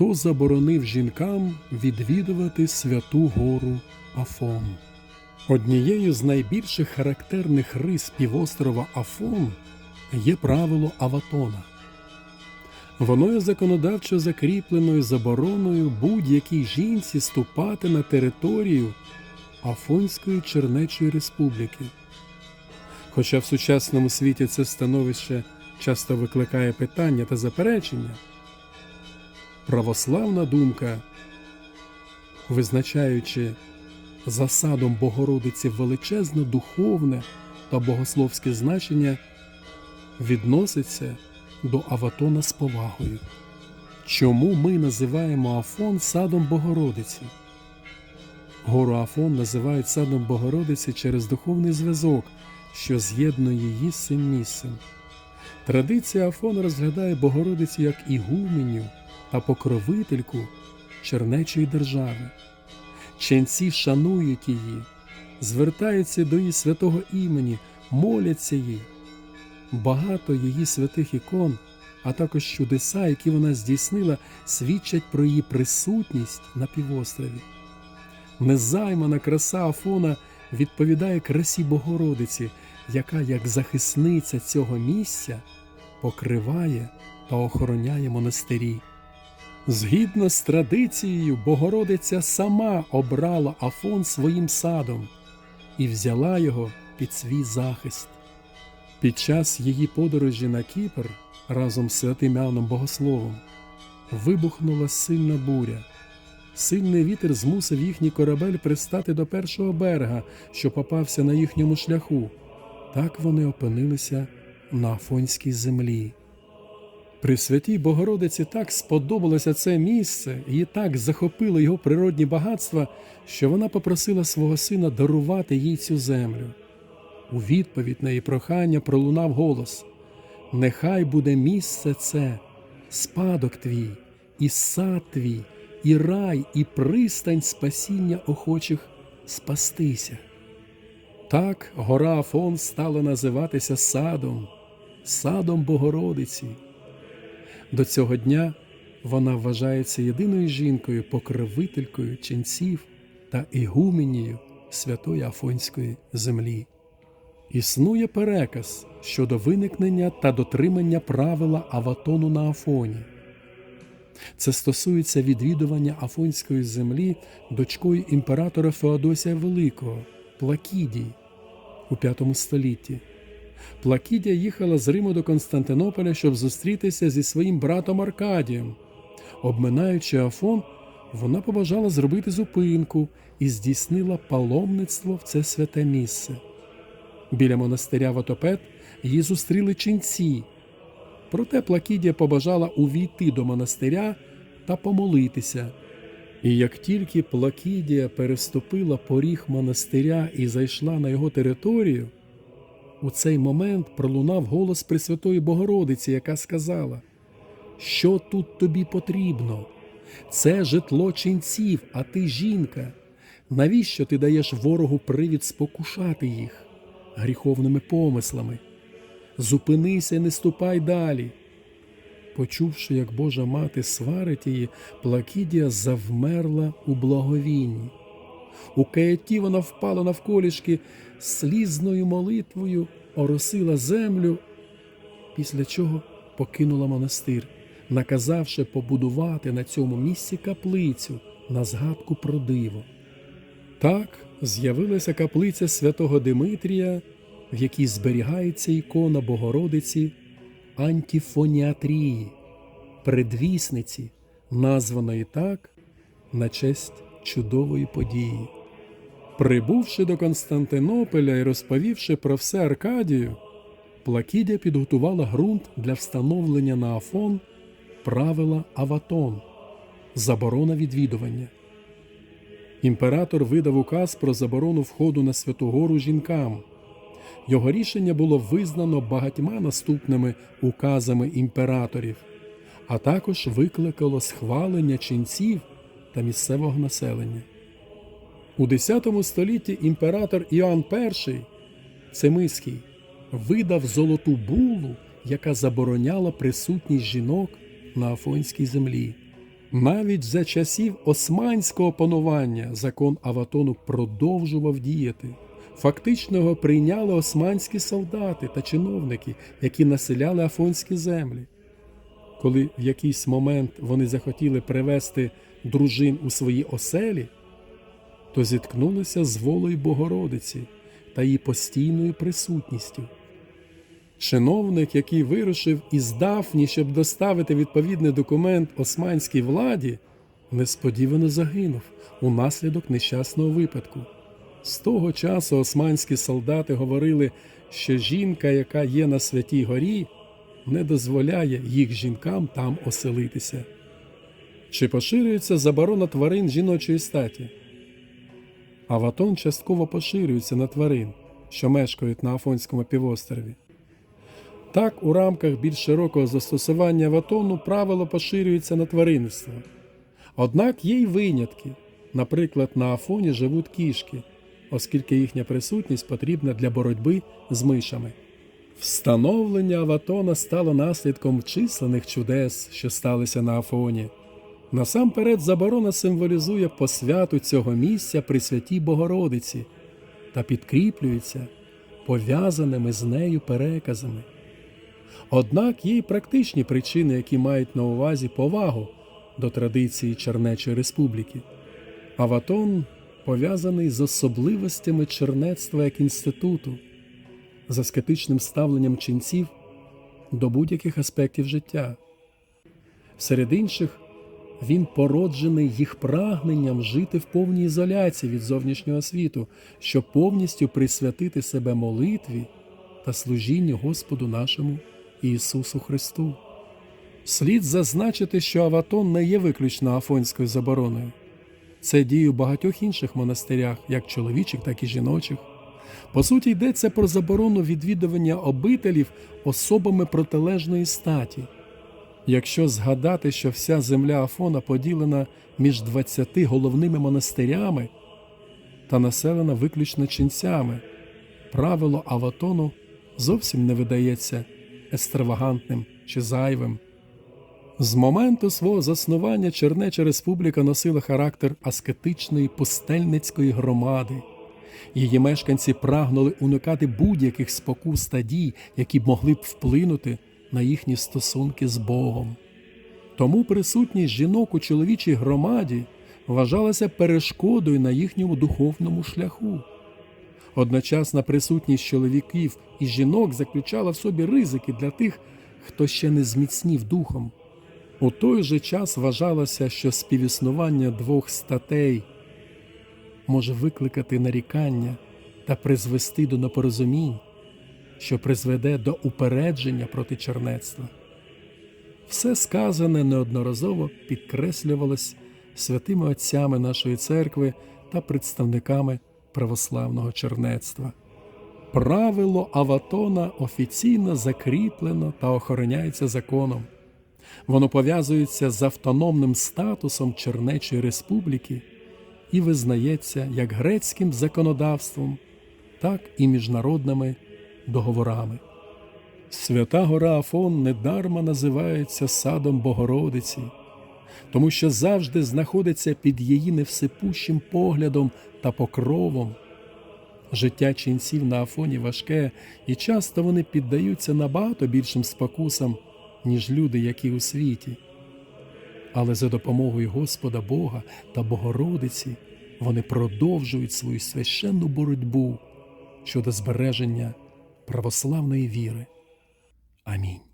Хто заборонив жінкам відвідувати святу гору Афон? Однією з найбільших характерних рис півострова Афон є правило Аватона. Воно є законодавчо закріпленою забороною будь-якій жінці ступати на територію Афонської Чернечої Республіки. Хоча в сучасному світі це становище часто викликає питання та заперечення, православна думка, визначаючи засадом Богородиці величезне духовне та богословське значення, відноситься до Аватона з повагою. Чому ми називаємо Афон садом Богородиці? Гору Афон називають садом Богородиці через духовний зв'язок, що з'єднує її з цим місцем. Традиція Афон розглядає Богородицю як ігуменю та покровительку Чернечої держави. Ченці шанують її, звертаються до її святого імені, моляться їй. Багато її святих ікон, а також чудеса, які вона здійснила, свідчать про її присутність на півострові. Незаймана краса Афона відповідає красі Богородиці, яка, як захисниця цього місця, покриває та охороняє монастирі. Згідно з традицією, Богородиця сама обрала Афон своїм садом і взяла його під свій захист. Під час її подорожі на Кіпр разом з святим Іоанном Богословом вибухнула сильна буря. Сильний вітер змусив їхній корабель пристати до першого берега, що попався на їхньому шляху. Так вони опинилися на Афонській землі. При святій Богородиці так сподобалося це місце, і так захопило його природні багатства, що вона попросила свого сина дарувати їй цю землю. У відповідь на її прохання пролунав голос: Нехай буде місце це, спадок твій, і сад твій, і рай, і пристань спасіння охочих спастися. Так гора Афон стала називатися садом, садом Богородиці. До цього дня вона вважається єдиною жінкою, покровителькою ченців та ігуменією святої Афонської землі. Існує переказ щодо виникнення та дотримання правила Аватону на Афоні. Це стосується відвідування Афонської землі дочкою імператора Феодосія Великого Плакідії у V столітті. Плакідія їхала з Риму до Константинополя, щоб зустрітися зі своїм братом Аркадієм. Обминаючи Афон, вона побажала зробити зупинку і здійснила паломництво в це святе місце. Біля монастиря Ватопет її зустріли ченці. Проте Плакідія побажала увійти до монастиря та помолитися. І як тільки Плакідія переступила поріг монастиря і зайшла на його територію, у цей момент пролунав голос Пресвятої Богородиці, яка сказала: Що тут тобі потрібно? Це житло ченців, а ти жінка. Навіщо ти даєш ворогу привід спокушати їх гріховними помислами? Зупинися, і не ступай далі. Почувши, як Божа мати сварить її, Плакідія завмерла у благовінні. У каятті вона впала навколішки слізною молитвою, оросила землю, після чого покинула монастир, наказавши побудувати на цьому місці каплицю на згадку про диво. Так з'явилася каплиця святого Димитрія, в якій зберігається ікона Богородиці Антіфоніатрії, предвісниці, названої так на честь чудової події. Прибувши до Константинополя і розповівши про все Аркадію, Плакідія підготувала ґрунт для встановлення на Афон правила Аватон, заборона відвідування. Імператор видав указ про заборону входу на Святу Гору жінкам. Його рішення було визнано багатьма наступними указами імператорів, а також викликало схвалення ченців та місцевого населення. У X столітті імператор Іоанн І Цемиський видав золоту булу, яка забороняла присутність жінок на Афонській землі. Навіть за часів османського панування закон Аватону продовжував діяти. Фактично його прийняли османські солдати та чиновники, які населяли афонські землі. Коли в якийсь момент вони захотіли привести дружин у свої оселі, то зіткнулися з волею Богородиці та її постійною присутністю. Чиновник, який вирушив із Дафні, щоб доставити відповідний документ османській владі, несподівано загинув унаслідок нещасного випадку. З того часу османські солдати говорили, що жінка, яка є на святій горі, не дозволяє їх жінкам там оселитися. Чи поширюється заборона тварин жіночої статі? Аватон частково поширюється на тварин, що мешкають на Афонському півострові. Так, у рамках більш широкого застосування аватону правило поширюється на тваринництво. Однак є й винятки. Наприклад, на Афоні живуть кішки, оскільки їхня присутність потрібна для боротьби з мишами. Встановлення аватона стало наслідком численних чудес, що сталися на Афоні. Насамперед, заборона символізує посвяту цього місця при святій Богородиці та підкріплюється пов'язаними з нею переказами. Однак є й практичні причини, які мають на увазі повагу до традиції Чернечої Республіки. Аватон пов'язаний з особливостями чернецтва як інституту, з аскетичним ставленням ченців до будь-яких аспектів життя. Серед інших, він породжений їх прагненням жити в повній ізоляції від зовнішнього світу, щоб повністю присвятити себе молитві та служінню Господу нашому Ісусу Христу. Слід зазначити, що Аватон не є виключно афонською забороною. Це діє у багатьох інших монастирях, як чоловічих, так і жіночих. По суті, йдеться про заборону відвідування обителів особами протилежної статі. Якщо згадати, що вся земля Афона поділена між 20 головними монастирями та населена виключно ченцями, правило Аватону зовсім не видається екстравагантним чи зайвим. З моменту свого заснування Чернеча Республіка носила характер аскетичної пустельницької громади. Її мешканці прагнули уникати будь-яких спокус та дій, які б могли б вплинути на їхні стосунки з Богом. Тому присутність жінок у чоловічій громаді вважалася перешкодою на їхньому духовному шляху. Одночасна присутність чоловіків і жінок заключала в собі ризики для тих, хто ще не зміцнів духом. У той же час вважалося, що співіснування двох статей може викликати нарікання та призвести до непорозумінь, що призведе до упередження проти чернецтва. Все сказане неодноразово підкреслювалось святими отцями нашої церкви та представниками православного чернецтва. Правило Аватона офіційно закріплено та охороняється законом. Воно пов'язується з автономним статусом Чернечої Республіки і визнається як грецьким законодавством, так і міжнародними договорами. Свята гора Афон недарма називається садом Богородиці, тому що завжди знаходиться під її невсипущим поглядом та покровом. Життя ченців на Афоні важке, і часто вони піддаються набагато більшим спокусам, ніж люди, які у світі. Але за допомогою Господа Бога та Богородиці вони продовжують свою священну боротьбу щодо збереження православної віри. Амінь.